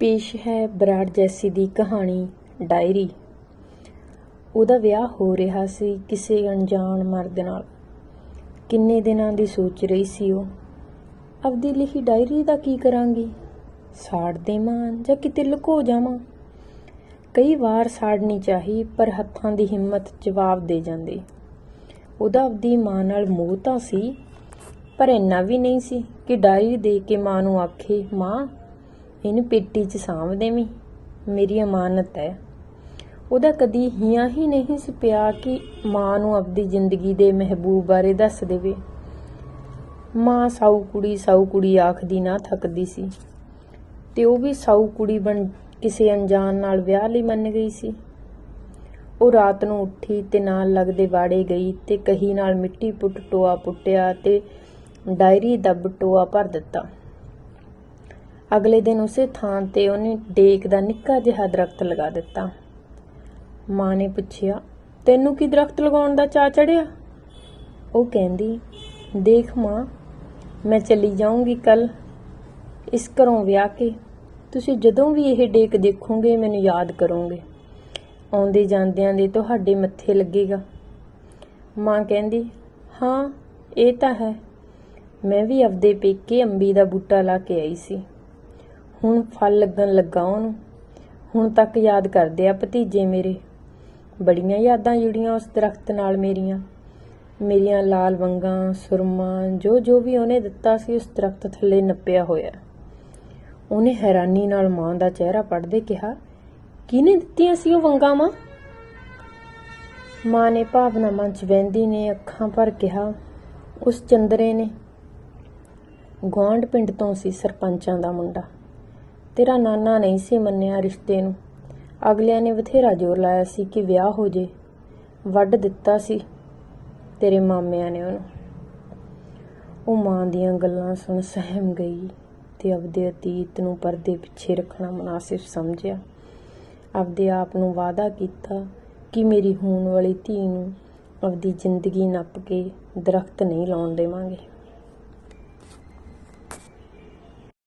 ਪੇਸ਼ ਹੈ ਬਰਾੜ ਜੈਸੀ ਦੀ ਕਹਾਣੀ, ਡਾਇਰੀ। ਉਹਦਾ ਵਿਆਹ ਹੋ ਰਿਹਾ ਸੀ ਕਿਸੇ ਅਣਜਾਣ ਮਰਦ ਨਾਲ। ਕਿੰਨੇ ਦਿਨਾਂ ਦੀ ਸੋਚ ਰਹੀ ਸੀ ਉਹ। ਆਪਦੀ ਲਿਖੀ ਡਾਇਰੀ ਦਾ ਕੀ ਕਰਾਂਗੀ? ਸਾੜ ਦੇਵਾਂ ਜਾਂ ਕਿਤੇ ਲੁਕੋ ਜਾਵਾਂ? ਕਈ ਵਾਰ ਸਾੜਨੀ ਚਾਹੀ, ਪਰ ਹੱਥਾਂ ਦੀ ਹਿੰਮਤ ਜਵਾਬ ਦੇ ਜਾਂਦੀ। ਉਹਦਾ ਆਪਦੀ ਮਾਂ ਨਾਲ ਮੋਹ ਤਾਂ ਸੀ, ਪਰ ਇੰਨਾ ਵੀ ਨਹੀਂ ਸੀ ਕਿ ਡਾਇਰੀ ਦੇ ਕੇ ਮਾਂ ਨੂੰ ਆਖੇ, ਮਾਂ ਇਹਨੂੰ ਪੇਟੀ 'ਚ ਸਾਂਭ ਦੇਵੀਂ। ਮੇਰੀ ਅਮਾਨਤ ਹੈ। ਉਹਦਾ ਕਦੀ ਹੀਆਂ ਹੀ ਨਹੀਂ ਸੀ ਪਿਆ ਕਿ ਮਾਂ ਨੂੰ ਆਪਦੀ ਜ਼ਿੰਦਗੀ ਦੇ ਮਹਿਬੂਬ ਬਾਰੇ ਦੱਸ ਦੇਵੇ। ਮਾਂ ਸਾਊ ਕੁੜੀ ਸਾਊ ਕੁੜੀ ਆਖਦੀ ਨਾ ਥੱਕਦੀ ਸੀ। ਤੇ ਉਹ ਵੀ ਸਾਊ ਕੁੜੀ ਬਣ ਕਿਸੇ ਅਣਜਾਣ ਨਾਲ ਵਿਆਹ ਲਈ ਮੰਨ ਗਈ ਸੀ। ਉਹ ਰਾਤ ਨੂੰ ਉੱਠੀ ਤੇ ਨਾਲ ਲੱਗਦੇ ਬਾੜੇ ਗਈ ਤੇ ਕਹੀ ਨਾਲ ਮਿੱਟੀ ਪੁੱਟ ਟੋਆ ਪੁੱਟਿਆ ਤੇ ਡਾਇਰੀ ਦੱਬ ਟੋਆ ਭਰ ਦਿੱਤਾ। ਅਗਲੇ ਦਿਨ ਉਸੇ ਥਾਂ ਤੇ ਉਹਨੇ ਡੇਕ ਦਾ ਨਿੱਕਾ ਜਿਹਾ ਦਰਖਤ ਲਗਾ ਦਿੱਤਾ। ਮਾਂ ਨੇ ਪੁੱਛਿਆ, ਤੈਨੂੰ ਕੀ ਦਰਖਤ ਲਗਾਉਣ ਦਾ ਚਾ ਚੜਿਆ? ਉਹ ਕਹਿੰਦੀ, ਦੇਖ ਮਾਂ, ਮੈਂ ਚਲੀ ਜਾਊਂਗੀ ਕੱਲ ਇਸ ਘਰੋਂ ਵਿਆਹ ਕੇ ਤੁਸੀਂ ਜਦੋਂ ਵੀ ਇਹ ਡੇਕ ਦੇਖੋਗੇ, ਮੈਨੂੰ ਯਾਦ ਕਰੋਗੇ। ਆਉਂਦੇ ਜਾਂਦਿਆਂ ਦੇ ਤੁਹਾਡੇ ਮੱਥੇ ਲੱਗੇਗਾ। ਮਾਂ ਕਹਿੰਦੀ, ਹਾਂ, ਇਹ ਤਾਂ ਹੈ। ਮੈਂ ਵੀ ਆਪਦੇ ਪੇਕੇ ਅੰਬੀ ਦਾ ਬੂਟਾ ਲਾ ਕੇ ਆਈ ਸੀ। ਹੁਣ ਫਲ ਲੱਗਣ ਲੱਗਾ ਉਹਨੂੰ। ਹੁਣ ਤੱਕ ਯਾਦ ਕਰਦੇ ਆ ਭਤੀਜੇ ਮੇਰੇ। ਬੜੀਆਂ ਯਾਦਾਂ ਜੁੜੀਆਂ ਉਸ ਦਰਖਤ ਨਾਲ ਮੇਰੀਆਂ। ਮੇਰੀਆਂ ਲਾਲ ਵੰਗਾਂ, ਸੁਰਮਾ, ਜੋ ਜੋ ਵੀ ਉਹਨੇ ਦਿੱਤਾ ਸੀ ਉਸ ਦਰਖਤ ਥੱਲੇ ਨੱਪਿਆ ਹੋਇਆ। ਉਹਨੇ ਹੈਰਾਨੀ ਨਾਲ ਮਾਂ ਦਾ ਚਿਹਰਾ ਪੜਦੇ ਕਿਹਾ, ਕਿਹਨੇ ਦਿੱਤੀਆਂ ਸੀ ਉਹ ਵੰਗਾਂ ਮਾਂ ਮਾਂ ਨੇ ਭਾਵਨਾ ਮਨ ਚ ਵਹਿੰਦੀ ਨੇ ਅੱਖਾਂ ਭਰ ਕਿਹਾ, ਉਸ ਚੰਦਰੇ ਨੇ। ਗੁਆਂਢ ਪਿੰਡ ਤੋਂ ਸੀ ਸਰਪੰਚਾਂ ਦਾ ਮੁੰਡਾ। ਤੇਰਾ ਨਾਨਾ ਨਹੀਂ ਸੀ ਮੰਨਿਆ ਰਿਸ਼ਤੇ ਨੂੰ। ਅਗਲਿਆਂ ਨੇ ਬਥੇਰਾ ਜ਼ੋਰ ਲਾਇਆ ਸੀ ਕਿ ਵਿਆਹ ਹੋ ਜੇ। ਵੱਢ ਦਿੱਤਾ ਸੀ ਤੇਰੇ ਮਾਮਿਆਂ ਨੇ ਉਹਨੂੰ। ਉਹ ਮਾਂ ਦੀਆਂ ਗੱਲਾਂ ਸੁਣ ਸਹਿਮ ਗਈ ਤੇ ਆਪਦੇ ਅਤੀਤ ਨੂੰ ਪਰਦੇ ਪਿੱਛੇ ਰੱਖਣਾ ਮੁਨਾਸਿਬ ਸਮਝਿਆ। ਆਪਦੇ ਆਪ ਨੂੰ ਵਾਅਦਾ ਕੀਤਾ ਕਿ ਮੇਰੀ ਹੋਣ ਵਾਲੀ ਧੀ ਨੂੰ ਆਪਦੀ ਜ਼ਿੰਦਗੀ ਨੱਪ ਕੇ ਦਰਖਤ ਨਹੀਂ ਲਾਉਣ ਦੇਵਾਂਗੇ।